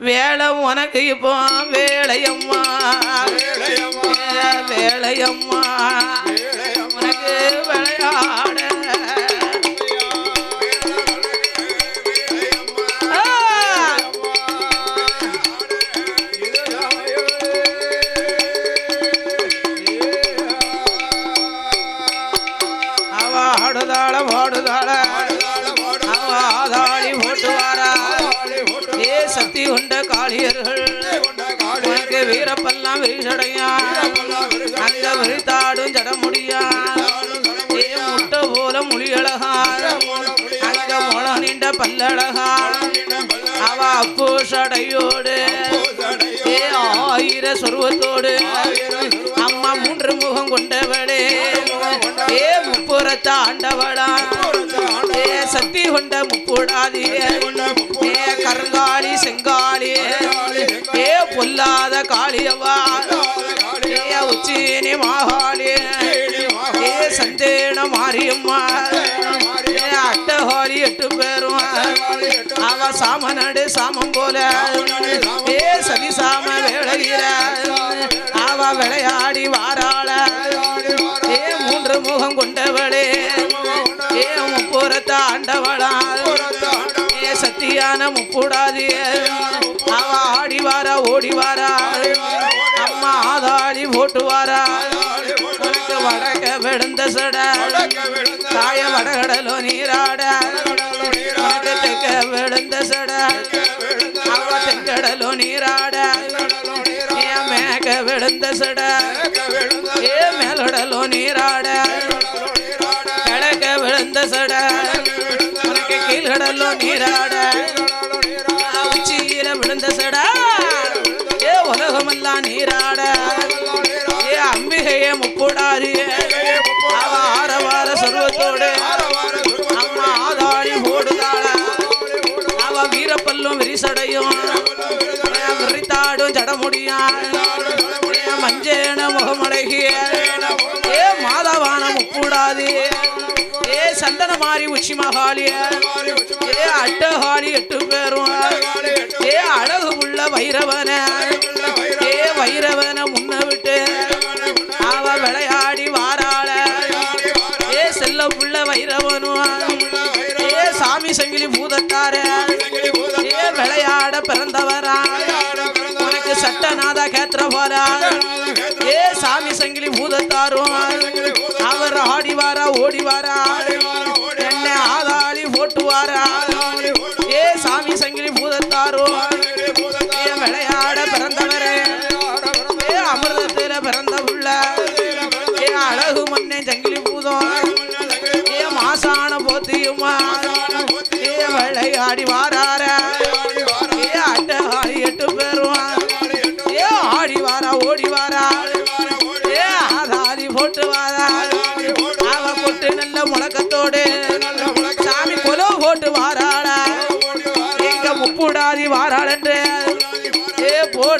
வேலை உனக்கு இப்போ வேலையம்மா வேலையம்மா உனக்கு விளையாட. ஆடுதாள பாடுதாள. கொண்ட காளியர்கள். உனக்கு வீரப்பெல்லாம் விரிசடையா அந்த விரித்தாடும் ஜடமுடியா? ஏ முட்டை போல மொழியழகா? அங்க மொழ நீண்ட பல்லழகா? அவ அப்பு சடையோடு ஏ ஆயிர சொருவத்தோடு. அம்மா மூன்று முகம் கொண்டவளே. ஏ முப்புறத்த ஆண்டவளா? ஏ சக்தி கொண்ட முப்புடாதி காளியவா உச்சினி மாகாளி. ஏ சந்தேன மாரியம்மா. அட்டஹாரி எட்டு பேரும். அவ சாமனடு சாமம் போல. ஏ சதி சாம வேளையில. அவ விளையாடி வாராள. ஏ மூன்று முகம் கொண்டவளே. ஏ முப்புறத்த ஆண்டவளா. ஏ சத்தியான அவ ஆடி வாரா ஓடி வாரா. அம்மா ஆதாடி போட்டு வாரா. உனக்கு வடக்க விழுந்த சட. தாய வடகடலோ நீராட. தெக்க விழுந்த சட. அவ தெங்கடலோ நீராட. மேக விழுந்த சட. கடலோ நீராட. உச்சியில விழுந்த சடா. ஏ உலகமெல்லாம் நீராட. ஏ அம்பிகையே முப்புடாரி. அவ ஆரவார சர்வத்தோடு அம்மா ஆதாளி ஓடுதாள. அவ வீரப்பல்லும் விரிசடையும். விரித்தாடும் மஞ்சேன முகமழகிய மாறி உச்சி மகாலிய ஏ அட்டகாலி எட்டு பேரும். ஏ அழகு உள்ள வைரவன. ஏ வைரவன முன்ன விட்டு. அவ விளையாடி வாராள. ஏ செல்ல புள்ள வைரவனும் ஏ சாமி சங்கிலி பூதத்தார. ஏ விளையாட பிறந்தவரா. உனக்கு சட்டநாத கேத்திர போல. ஏ சாமி சங்கிலி பூதத்தாரும். அவர் ஆடிவாரா ஓடிவாரா. போட்டு ஏ சாமி சங்கிலி பூதத்தாரோ விளையாட பிறந்தவரே. ஏ அமிர்தத்தில பிறந்த உள்ள ஏ அழகு மண்ணே சங்கிலி பூதம். ஏ மாசான போத்தியுமா ஏ விளையாடி வாரார.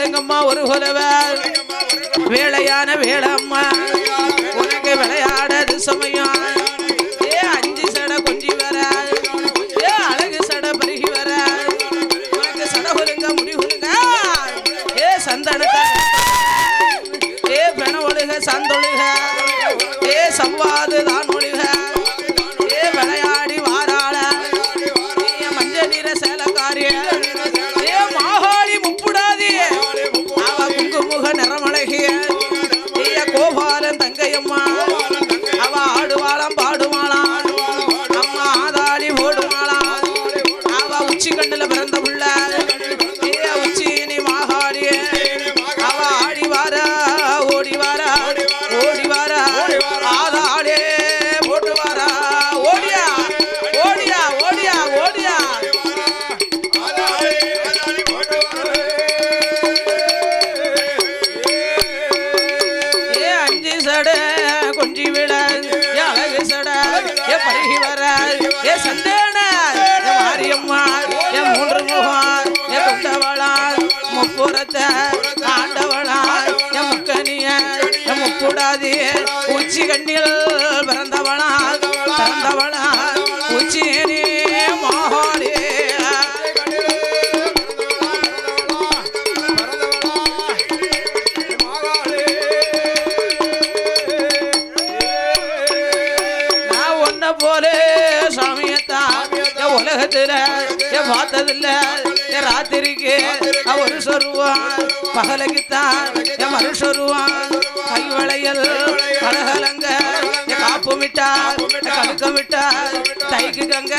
ஏ ஒரு கொலவ வேலையான வேளம்மா உனக்கு விளையாடது சமயம். பெண்ணில் பிறந்தவனா பிறந்தவனா உச்சினே மாஹோரே போலே சாமியத்தா உலகத்துல பார்த்ததில்ல ராத்திரிக்கு ஒரு சொருவான். பகலக்குத்தான் மறு சொருவான் கை வளையல் கலகலங்க காப்பு விட்டார் கடுக்க விட்டார் தைக்கு கங்க.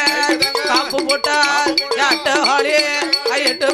காப்பு போட்டார் என் அட்டை ஹாலி எட்டு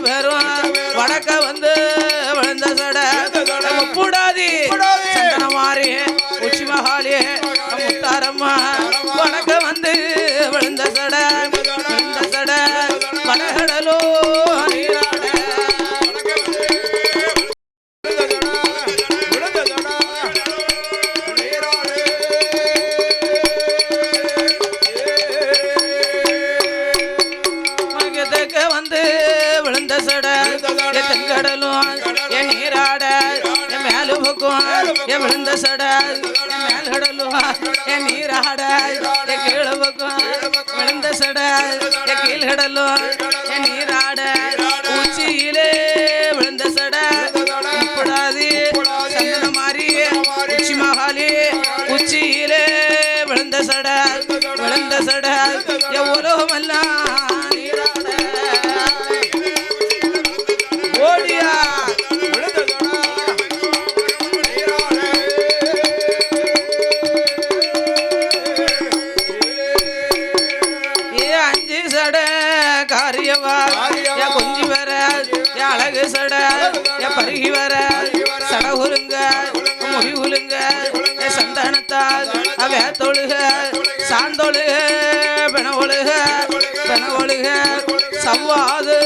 என் தெங்கடலும் என் நீராட என் மேலு பக்கம் என் விழுந்த சடை என் மேல்கடலும் என் நீராட என் கீழே பக்கம் விழுந்த சடை என் கீழ்கடலும் சட காரியவா? ஏ கொஞ்சி வர ஏ அழகு சட ஏ பருகி வர சட உருங்க மொழி உலுங்க ஏ சந்தானத்தால் அவே தொழுக சாந்தொழுக பெண ஒழுக பெண ஒழுக சவ்வாது.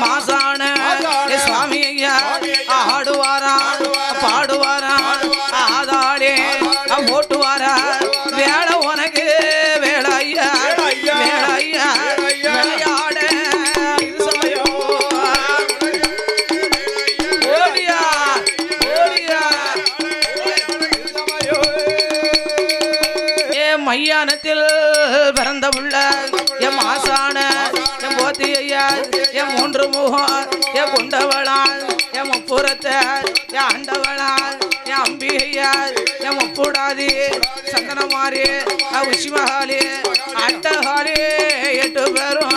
மாசான ஏ சுவாமி ஐயா ஆடுவாரா பாடுவாரா ஆதாளே ஓட்டுவாரா வேலை உனக்கு வேலை ஐயா வேலை ஐயா விளையாட மையானத்தில் பிறந்த புள்ள என் மூன்று முகம் என் கொண்டவளான் என் முப்புறத்தை என் ஆண்டவளான் என் அம்பிகையா என் முப்புடாதி சந்தனமாரி உச்சி மகாலி அட்டகாலி எட்டு பேரும்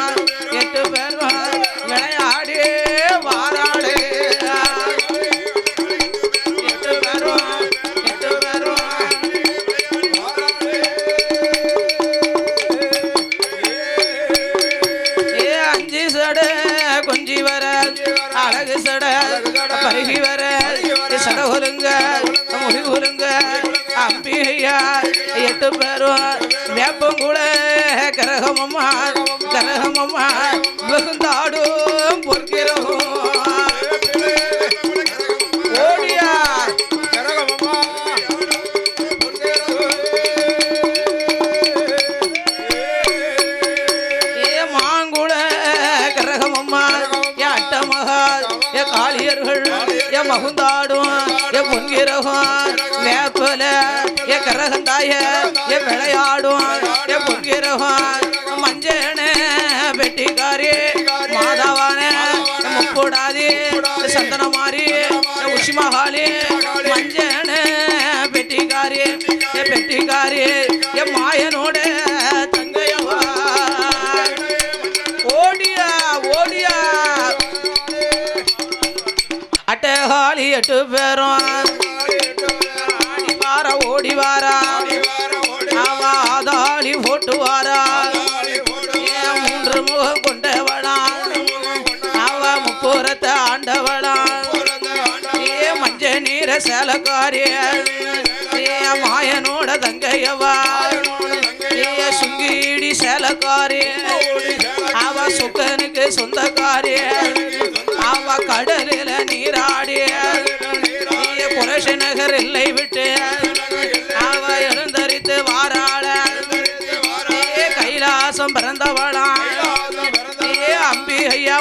பருகி வர சடகுருங்க ஒருங்க அம்பிகையா எட்டு பேரும் வேப்பங்குள கரகமம்மா கரகமம்மா வெகுந்தாடும் விளையாடும் ஏ பொன்கிரகம் மஞ்சன பெட்டிக்காரி மாதாவான முப்போடாதி சந்தன மாறி உஷி மகாலி மஞ்சன பெட்டிக்காரி பெட்டிக்காரி. ஏ மாயனோட தங்கையவா. ஓடியா ஓடியா. அட்டகாளி எட்டு பேரும். வார ஓடி வாரா அவா ஆதாளி போட்டு வாரா மூன்று முகம் கொண்டவளா? அவ முப்புறத்தை ஆண்டவளா? ஏ மஞ்ச நீர சேலக்காரிய ஏ மாயனோட தங்கையவா? ஏ சுங்கீடி சேலக்காரி? அவ சுக்கனுக்கு சொந்தக்காரி?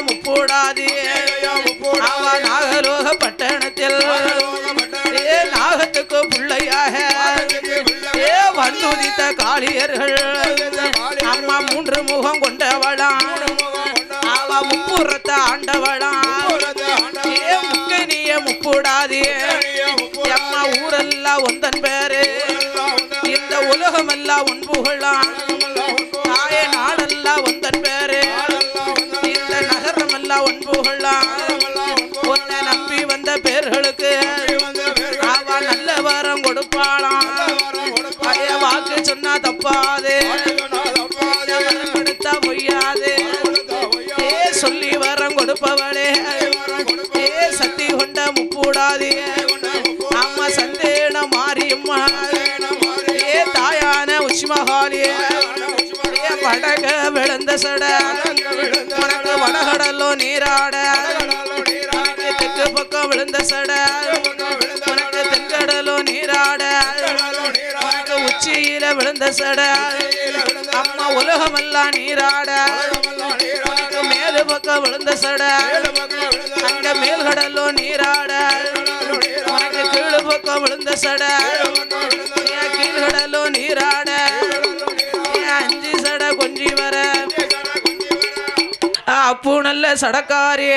முப்பூடாதி நாகலோக பட்டணத்தில் ஏ நாகத்துக்கு பிள்ளையாக ஏ வந்துதித்த காளியர்கள். அம்மா மூன்று முகம் கொண்டவளாம். அவ முப்புறத்த ஆண்டவளாம். ஏ முக்கனிய முப்புடாதே. அம்மா ஊரெல்லாம் ஒந்தன் பேரு. இந்த உலகமெல்லாம் உன் புகழாம் புகழாம் உன்னை நம்பி வந்த பேர்களுக்கு அவ நல்ல வரம் கொடுப்பாளாம் பழைய வாக்கு சொன்னா தப்பாது. கொடுத்தா பொய்யாது. ஏ சொல்லி வரம் கொடுப்பவளே. ஏ சக்தி கொண்ட முப்பூடாதே. அம்மா சந்தேன மாரியம்மா. ஏ தாயான உச்சிமகாலியே படக விழுந்த சட. உனக்கு வடகடலோ நீராட. தெற்கு பக்கம் விழுந்த சட. உனக்கு தென்கடலோ நீராட. உனக்கு உச்சியில விழுந்த சட. அம்மா உலகமெல்லாம் நீராட. உனக்கு மேலு பக்கம் விழுந்த சட. அங்க மேல்கடலோ நீராட. உனக்கு கீழு பக்கம் விழுந்த சட. கீழ்கடலோ நீராட. அப்பு நல்ல சடக்காரிய.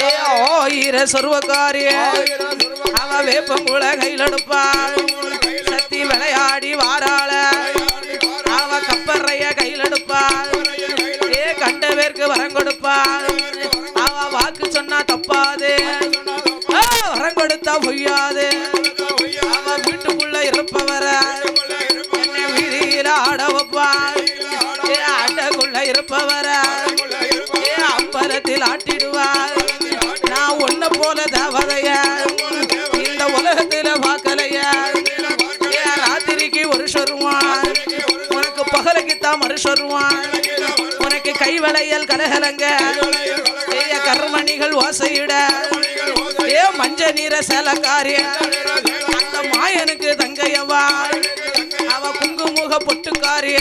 ஏ ஓயிர சொருவக்காரிய அவ வேப்பங்குள கையில் எடுப்பா. சத்தி விளையாடி வாராள. அவ கப்பறைய கையில் எடுப்பா. ஏ கண்டவேற்கு வரம் கொடுப்பா. அவ வாக்கு சொன்னா தப்பாது. வரம் கொடுத்தா பொய்யாது. திருவளையல் கலகலங்க ஏ கர்மணிகள் ஓசையிட ஏ மஞ்ச நீர சேலக்காரிய அந்த மாயனுக்கு தங்கையவா? அவ குங்குமுக பொட்டுக்காரிய